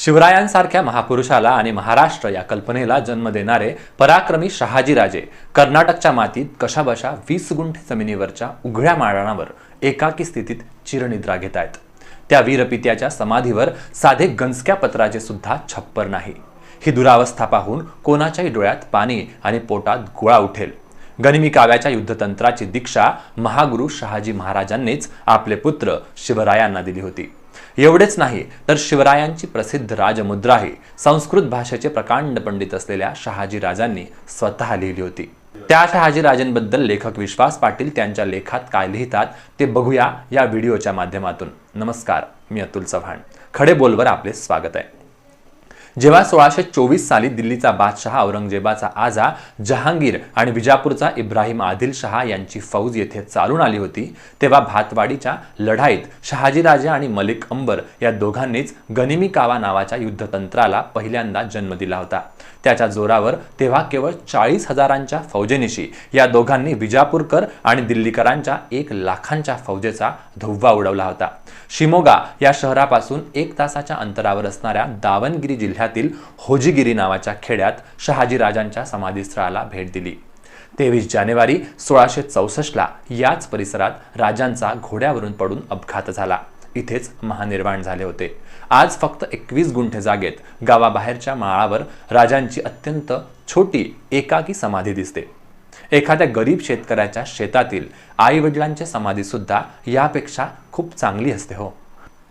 शिवरायांसारख्या महापुरुषाला आणि महाराष्ट्र या कल्पनेला जन्म देणारे पराक्रमी शहाजीराजे कर्नाटकच्या मातीत कशाबशा वीस गुंठे जमिनीवरच्या उघड्या माळरानावर एकाकी स्थितीत चिरनिद्रा घेत आहेत त्या वीरपित्याच्या समाधीवर साधे गंजक्या पत्राचे सुद्धा छप्पर नाही. ही दुरावस्था पाहून कोणाच्याही डोळ्यात पाणी आणि पोटात गोळा उठेल. गनिमी काव्याच्या युद्धतंत्राची दीक्षा महागुरु शहाजी महाराजांनीच आपले पुत्र शिवरायांना दिली होती. एवढेच नाही तर शिवरायांची प्रसिद्ध राजमुद्रा आहे संस्कृत भाषेचे प्रकांड पंडित असलेल्या शहाजी राजांनी स्वतः लिहिली होती. त्या शहाजी राजांबद्दल लेखक विश्वास पाटील त्यांच्या लेखात काय लिहितात ते बघूया या व्हिडिओच्या माध्यमातून. नमस्कार मी अतुल चव्हाण. खडे बोलवर आपले स्वागत आहे. जेव्हा सोळाशे चोवीस साली दिल्लीचा बादशहा औरंगजेबाचा आजा जहांगीर आणि विजापूरचा इब्राहिम आदिल शहा यांची फौज येथे चालून आली होती तेव्हा भातवाडीच्या लढाईत शहाजीराजे आणि मलिक अंबर या दोघांनीच गनिमी कावा नावाच्या युद्धतंत्राला पहिल्यांदा जन्म दिला होता. त्याच्या जोरावर तेव्हा केवळ चाळीस हजारांच्या फौजेनिशी या दोघांनी विजापूरकर आणि दिल्लीकरांच्या एक लाखांच्या फौजेचा धुव्वा उडवला होता. शिमोगा या शहरापासून एक तासाच्या अंतरावर असणाऱ्या दावणगिरी जिल्ह्यातील होजीगिरी नावाच्या खेड्यात शहाजीराजांच्या समाधीस्थळाला भेट दिली. तेवीस जानेवारी सोळाशे चौसष्टला याच परिसरात राजांचा घोड्यावरून पडून अपघात झाला. इथेच महानिर्वाण झाले होते. आज फक्त एकवीस गुंठे जागेत गावाबाहेरच्या माळावर राजांची अत्यंत छोटी एकाकी समाधी दिसते. एखाद्या गरीब शेतकऱ्याच्या शेतातील आई वडिलांची समाधी सुद्धा यापेक्षा खूप चांगली असते हो.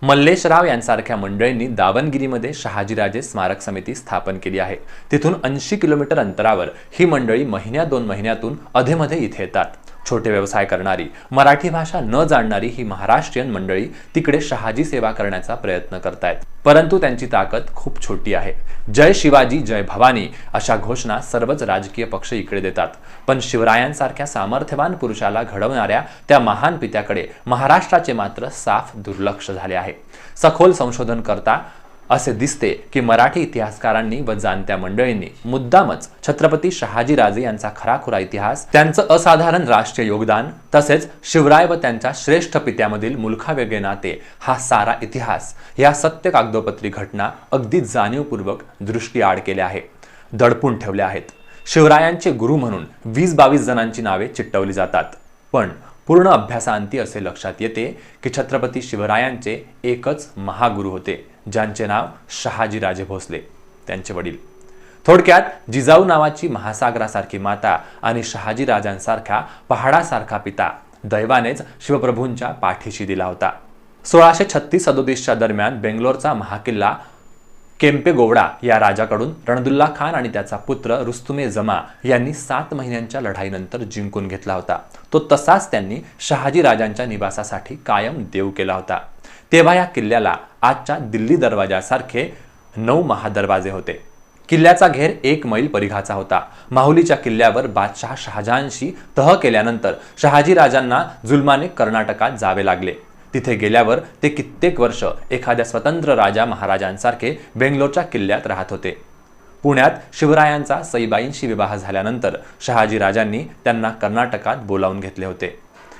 मल्लेशराव यांसारख्या मंडळींनी दावणगिरीमध्ये शहाजीराजे स्मारक समिती स्थापन केली आहे. तिथून ऐंशी किलोमीटर अंतरावर ही मंडळी महिन्या दोन महिन्यातून अधेमध्ये इथे येतात. छोटे व्यवसाय करणारी मराठी भाषा न जाणणारी ही महाराष्ट्रीयन मंडळी तिकडे शहाजी सेवा करण्याचा प्रयत्न करतायत. परंतु त्यांची ताकद खूप छोटी आहे. जय शिवाजी जय भवानी अशा घोषणा सर्वच राजकीय पक्ष इकडे देतात. पण शिवरायांसारख्या सामर्थ्यवान पुरुषाला घडवणाऱ्या त्या महान पित्याकडे महाराष्ट्राचे मात्र साफ दुर्लक्ष झाले आहे. सखोल संशोधन करता असे दिसते की मराठी इतिहासकारांनी व जाणत्या मंडळींनी मुद्दामच छत्रपती शहाजीराजे यांचा खराखुरा इतिहास त्यांचं असाधारण राष्ट्रीय योगदान तसेच शिवराय व त्यांच्या श्रेष्ठ पित्यामधील मुलखावेगळे नाते हा सारा इतिहास या सत्य कागदोपत्री घटना अगदी जाणीवपूर्वक दृष्टी आड केल्या आहे दडपून ठेवल्या आहेत. शिवरायांचे गुरु म्हणून वीस बावीस जणांची नावे चिटवली जातात. पण पूर्ण अभ्यासांती असे लक्षात येते की छत्रपती शिवरायांचे एकच महागुरु होते ज्यांचे नाव शहाजीराजे भोसले त्यांचे वडील. थोडक्यात जिजाऊ नावाची महासागरासारखी माता आणि शहाजीराजांसारख्या पहाडासारखा पिता दैवानेच शिवप्रभूंच्या पाठीशी दिला होता. सोळाशे छत्तीस सदोतीसच्या दरम्यान बेंगलोरचा महाकिल्ला केम्पेगौडा या राजाकडून रणदुल्ला खान आणि त्याचा पुत्र रुस्तुमे जमा यांनी सात महिन्यांच्या लढाईनंतर जिंकून घेतला होता. तो तसाच त्यांनी शहाजी राजांच्या निवासासाठी कायम देव केला होता. तेव्हा या किल्ल्याला आजच्या दिल्ली दरवाजासारखे नऊ महादरवाजे होते. किल्ल्याचा घेर एक मैल परिघाचा होता. माहुलीच्या किल्ल्यावर बादशहा शहाजहानशी तह केल्यानंतर शहाजी राजांना जुलमाने कर्नाटकात जावे लागले. तिथे गेल्यावर ते कित्येक वर्ष एखाद्या स्वतंत्र राजा महाराजांसारखे बेंगलोरच्या किल्ल्यात राहत होते. पुण्यात शिवरायांचा सईबाईंशी विवाह झाल्यानंतर शहाजी राजांनी त्यांना कर्नाटकात बोलावून घेतले होते.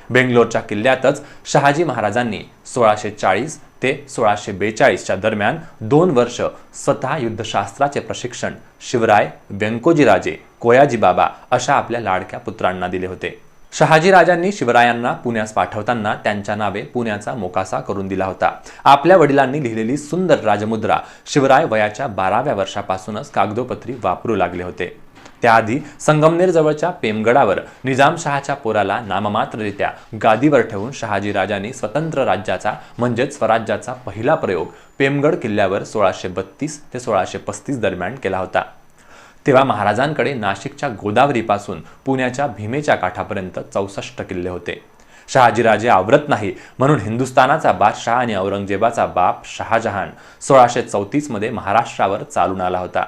बेंगलोरच्या किल्ल्यातच शहाजी महाराजांनी सोळाशे चाळीस ते सोळाशे बेचाळीसच्या दरम्यान दोन वर्ष स्वतः युद्धशास्त्राचे प्रशिक्षण शिवराय व्यंकोजीराजे कोयाजी बाबा अशा आपल्या लाडक्या पुत्रांना दिले होते. शहाजीराजांनी शिवरायांना पुण्यास पाठवताना त्यांच्या नावे पुण्याचा मोकासा करून दिला होता. आपल्या वडिलांनी लिहिलेली सुंदर राजमुद्रा शिवराय वयाच्या बाराव्या वर्षापासूनच कागदोपत्री वापरू लागले होते. त्याआधी संगमनेर जवळच्या पेमगडावर निजामशहाच्या पोराला नाममात्ररित्या गादीवर ठेवून शहाजीराजांनी स्वतंत्र राज्याचा म्हणजेच स्वराज्याचा पहिला प्रयोग पेमगड किल्ल्यावर सोळाशे बत्तीस ते सोळाशे पस्तीस दरम्यान केला होता. तेव्हा महाराजांकडे नाशिकच्या गोदावरीपासून पुण्याच्या भीमेच्या काठापर्यंत चौसष्ट किल्ले होते. शहाजीराजे आवरत नाही म्हणून हिंदुस्थानाचा बादशहा आणि औरंगजेबाचा बाप शहाजहान सोळाशे चौतीसमध्ये महाराष्ट्रावर चालून आला होता.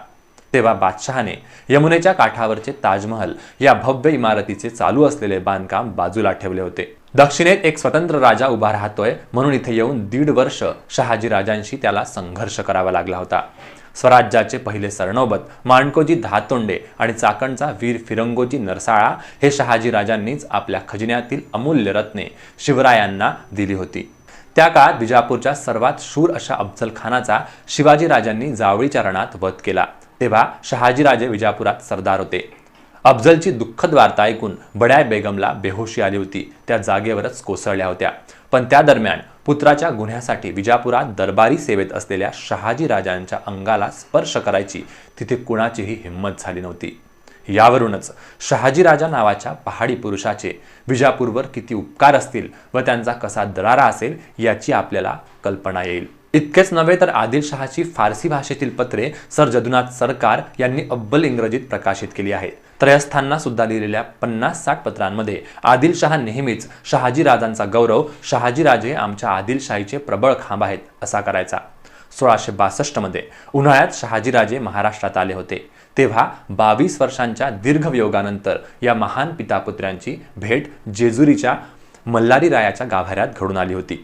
तेव्हा बादशहाने यमुनेच्या काठावरचे ताजमहल या भव्य इमारतीचे चालू असलेले बांधकाम बाजूला ठेवले होते. दक्षिणेत एक स्वतंत्र राजा उभा राहतोय म्हणून इथे येऊन दीड वर्ष शहाजीराजांशी त्याला संघर्ष करावा लागला होता. स्वराज्याचे पहिले सरणोबत माणकोजी धातोंडे आणि चाकणचा वीर फिरंगोजी नरसाळा हे शहाजीराजांनीच आपल्या खजिन्यातील अमूल्य रत्ने शिवरायांना दिली होती. त्या काळात बिजापूरच्या सर्वात शूर अशा अफजल खानाचा शिवाजीराजांनी जावळीच्या रणात वध केला. तेव्हा शहाजीराजे विजापुरात सरदार होते. अफजलची दुःखद वार्ता ऐकून बड्या बेगमला बेहोशी आली होती. त्या जागेवरच कोसळल्या होत्या. पण त्या दरम्यान पुत्राच्या गुन्ह्यासाठी विजापुरात दरबारी सेवेत असलेल्या शहाजी राजांच्या अंगाला स्पर्श करायची तिथे कुणाचीही हिंमत झाली नव्हती. यावरूनच शहाजीराजा नावाच्या पहाडी पुरुषाचे विजापूरवर किती उपकार असतील व त्यांचा कसा दरारा असेल याची आपल्याला कल्पना येईल. इतकेच नव्हे तर आदिलशहाची फारसी भाषेतील पत्रे सर जदुनाथ सरकार यांनी अब्बल इंग्रजीत प्रकाशित केली आहेत. त्रयस्थांना सुद्धा लिहिलेल्या पन्नास साठ पत्रांमध्ये आदिलशहा नेहमीच शहाजीराजांचा गौरव शहाजीराजे आमच्या आदिलशाहीचे प्रबळ खांब आहेत असा करायचा. सोळाशे बासष्टमध्ये उन्हाळ्यात शहाजीराजे महाराष्ट्रात आले होते. तेव्हा बावीस वर्षांच्या दीर्घ वियोगानंतर या महान पितापुत्र्यांची भेट जेजुरीच्या मल्हारी रायाच्या गाभाऱ्यात घडून आली होती.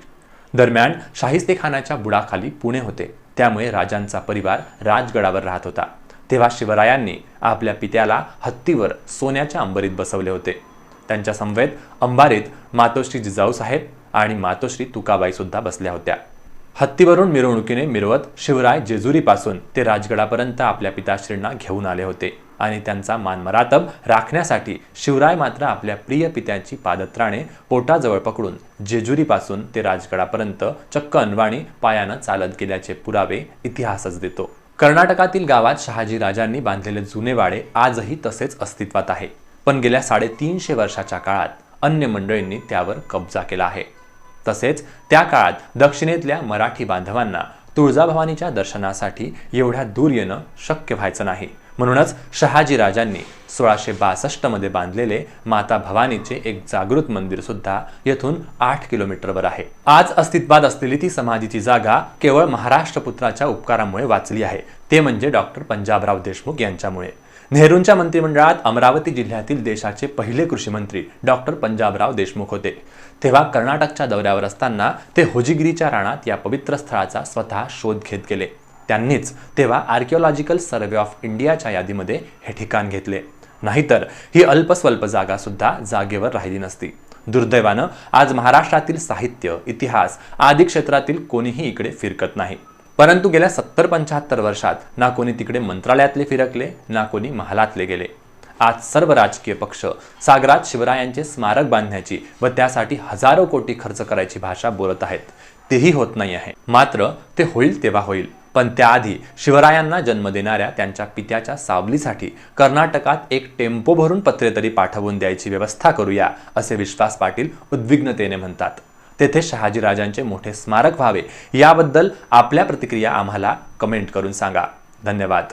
दरम्यान शाहिस्तेखानाच्या बुडाखाली पुणे होते. त्यामुळे राजांचा परिवार राजगडावर राहत होता. तेव्हा शिवरायांनी आपल्या पित्याला हत्तीवर सोन्याच्या अंबरीत बसवले होते. त्यांच्या समवेत अंबारीत मातोश्री जिजाऊसाहेब आणि मातोश्री तुकाबाई सुद्धा बसल्या होत्या. हत्तीवरून मिरवणुकीने मिरवत शिवराय जेजुरीपासून ते राजगडापर्यंत आपल्या पिताश्रींना घेऊन आले होते. आणि त्यांचा मानमरातब राखण्यासाठी शिवराय मात्र आपल्या प्रिय पित्याची पादत्राणे पोटाजवळ पकडून जेजुरीपासून ते राजगडापर्यंत चक्क अनवाणी पायानं चालत गेल्याचे पुरावे इतिहासच देतो. कर्नाटकातील गावात शहाजी राजांनी बांधलेले जुने वाडे आजही तसेच अस्तित्वात आहे. पण गेल्या साडेतीनशे वर्षाच्या काळात अन्य मंडळींनी त्यावर कब्जा केला आहे. तसेच त्या काळात दक्षिणेतल्या मराठी बांधवांना तुळजाभवानीच्या दर्शनासाठी एवढ्या दूर येणं शक्य व्हायचं नाही. म्हणूनच शहाजीराजांनी सोळाशे बासष्टमध्ये बांधलेले माता भवानीचे एक जागृत मंदिर सुद्धा येथून आठ किलोमीटरवर आहे. आज अस्तित्वात असलेली ती समाधीची जागा केवळ महाराष्ट्रपुत्राच्या उपकारामुळे वाचली आहे. ते म्हणजे डॉक्टर पंजाबराव देशमुख यांच्यामुळे. नेहरूंच्या मंत्रिमंडळात अमरावती जिल्ह्यातील देशाचे पहिले कृषी मंत्री डॉक्टर पंजाबराव देशमुख होते. तेव्हा कर्नाटकच्या दौऱ्यावर असताना ते होजिगिरीच्या राणात या पवित्र स्थळाचा स्वतः शोध घेत गेले. त्यांनीच तेव्हा आर्किओलॉजिकल सर्वे ऑफ इंडियाच्या यादीमध्ये हे ठिकाण घेतले. नाहीतर ही अल्पस्वल्प जागा सुद्धा जागेवर राहिली नसती. दुर्दैवानं आज महाराष्ट्रातील साहित्य इतिहास आदी क्षेत्रातील कोणीही इकडे फिरकत नाही. परंतु गेल्या सत्तर पंच्याहत्तर वर्षात ना कोणी तिकडे मंत्रालयातले फिरकले ना कोणी महालातले गेले. आज सर्व राजकीय पक्ष सागरात शिवरायांचे स्मारक बांधण्याची व त्यासाठी हजारो कोटी खर्च करायची भाषा बोलत आहेत. तेही होत नाही आहे. मात्र ते होईल तेव्हा होईल. पण त्याआधी शिवरायांना जन्म देणाऱ्या त्यांच्या पित्याच्या सावलीसाठी कर्नाटकात एक टेम्पो भरून पत्रे तरी पाठवून द्यायची व्यवस्था करूया असे विश्वास पाटील उद्विग्नतेने म्हणतात. तेथे शहाजीराजांचे मोठे स्मारक व्हावे याबद्दल आपल्या प्रतिक्रिया आम्हाला कमेंट करून सांगा. धन्यवाद.